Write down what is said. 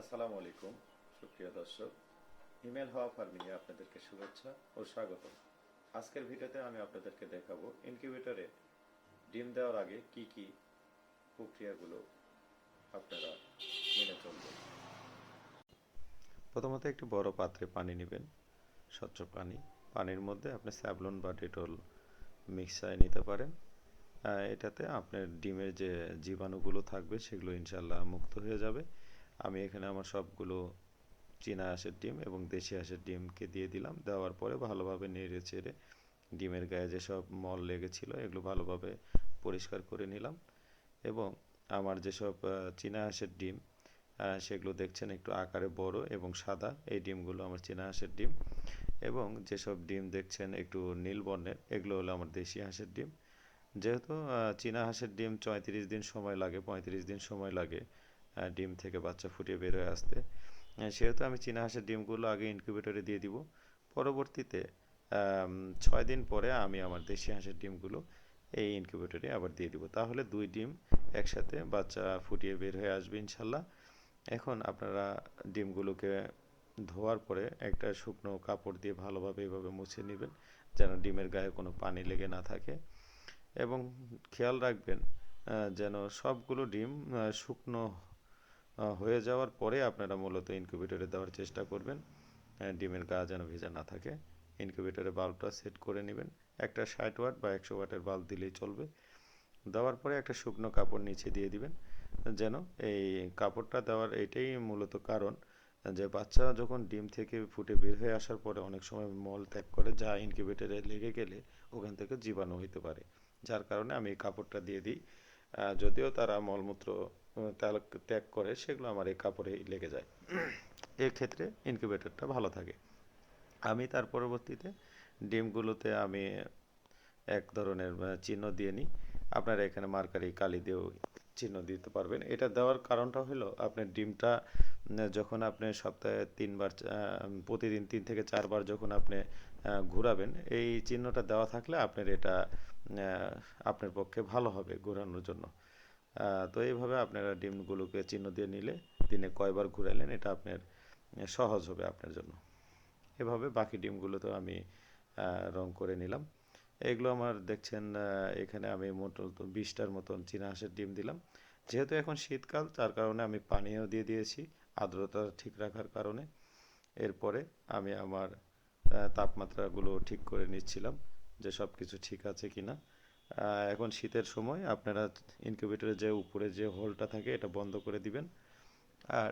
আসসালামু আলাইকুম, সুপ্রিয় দর্শক। ইমেল হওয়া ফার্মিংয়ে আপনাদেরকে শুভেচ্ছা ও স্বাগত আজকের ভিডিওতে আমি আপনাদেরকে দেখাবো ইনকিউবেটরে ডিম দেওয়ার আগে কি কি প্রক্রিয়াগুলো আপনারা মেনে চলবেন। প্রথমত একটি বড় পাত্রে পানি নেবেন, স্বচ্ছ পানি। পানির মধ্যে আপনি স্যাভলন বা ডেটল মিক্সায় নিতে পারেন। এটাতে আপনার ডিমের যে জীবাণুগুলো থাকবে সেগুলো ইনশাল্লাহ মুক্ত হয়ে যাবে। আমি এখানে আমার সবগুলো চীনা হাঁসের ডিম এবং দেশি হাঁসের ডিমকে দিয়ে দিলাম। দেওয়ার পরে ভালোভাবে নেড়ে চেড়ে ডিমের গায়ে যেসব মল লেগেছিল এগুলো ভালোভাবে পরিষ্কার করে নিলাম এবং আমার যেসব চীনা হাঁসের ডিম সেগুলো দেখছেন একটু আকারে বড় এবং সাদা। এই ডিমগুলো আমার চীনা হাঁসের ডিম এবং যেসব ডিম দেখছেন একটু নীল বর্ণের, এগুলো হলো আমার দেশি হাঁসের ডিম। যেহেতু চীনা হাঁসের ডিম চৌত্রিশ দিন সময় লাগে, পঁয়ত্রিশ দিন সময় লাগে ডিম থেকে বাচ্চা ফুটিয়ে বের হয়ে আসতে। সেহেতু আমি চীনা হাঁসের ডিমগুলো আগে ইনকিউবেটরে দিয়ে দিব। পরবর্তীতে ছয় দিন পরে আমি আমার দেশি হাঁসের ডিমগুলো এই ইনকিউবেটরে আবার দিয়ে দিব। তাহলে দুই ডিম একসাথে বাচ্চা ফুটিয়ে বের হয়ে আসবে ইনশাল্লাহ। এখন আপনারা ডিমগুলোকে ধোয়ার পরে একটা শুকনো কাপড় দিয়ে ভালোভাবে এভাবে মুছে নেবেন, যেন ডিমের গায়ে কোনো পানি লেগে না থাকে। এবং খেয়াল রাখবেন যেন সবগুলো ডিম শুকনো হয়ে যাওয়ার পরে আপনারা মূলত ইনকিউবেটরে দেওয়ার চেষ্টা করবেন। ডিমের গা যেন ভেজা না থাকে। ইনকিউবেটরে বাল্বটা সেট করে নেবেন। একটা ষাট ওয়াট বা একশো ওয়াটের বাল্ব দিলেই চলবে। দেওয়ার পরে একটা শুকনো কাপড় নিচে দিয়ে দিবেন। যেন এই কাপড়টা দেওয়ার এটাই মূলত কারণ যে বাচ্চা যখন ডিম থেকে ফুটে বের হয়ে আসার পরে অনেক সময় মল ত্যাগ করে যা ইনকিউবেটরে লেগে গেলে ওখান থেকে জীবাণু হইতে পারে। যার কারণে আমি এই কাপড়টা দিয়ে দিই। যদিও তারা মলমূত্র ত্যাগ- করে, সেগুলো আমার এই কাপড়েই লেগে যায়। এক্ষেত্রে ইনকিউবেটরটা ভালো থাকে। আমি তার পরবর্তীতে ডিমগুলোতে আমি এক ধরনের চিহ্ন দিয়ে নিই। আপনারা এখানে মার্কারি কালি দিয়েও চিহ্ন দিতে পারবেন। এটা দেওয়ার কারণটা হলো আপনার ডিমটা যখন আপনি সপ্তাহে তিনবার প্রতিদিন তিন থেকে চারবার যখন আপনি ঘোরাবেন, এই চিহ্নটা দেওয়া থাকলে আপনার এটা আপনার পক্ষে ভালো হবে ঘোরানোর জন্য। তো এইভাবে আপনারা ডিমগুলোকে চিহ্ন দিয়ে নিলে দিনে কয়বার ঘুরাইলেন এটা আপনার সহজ হবে আপনার জন্য। এভাবে বাকি ডিমগুলোতেও আমি আহ, রং করে নিলাম। এগুলো আমার দেখছেন এখানে আমি মোট বিশটার মতন চীনা হাঁসের ডিম দিলাম। যেহেতু এখন শীতকাল তার কারণে আমি পানিও দিয়ে দিয়েছি আর্দ্রতা ঠিক রাখার কারণে। এরপরে আমি আমার তাপমাত্রাগুলো ঠিক করে নিচ্ছিলাম। যে সব কিছু ঠিক আছে কি না এখন শীতের সময় আপনারা ইনকিউবেটরের যে উপরে যে হোলটা থাকে, এটা বন্ধ করে দিবেন। আর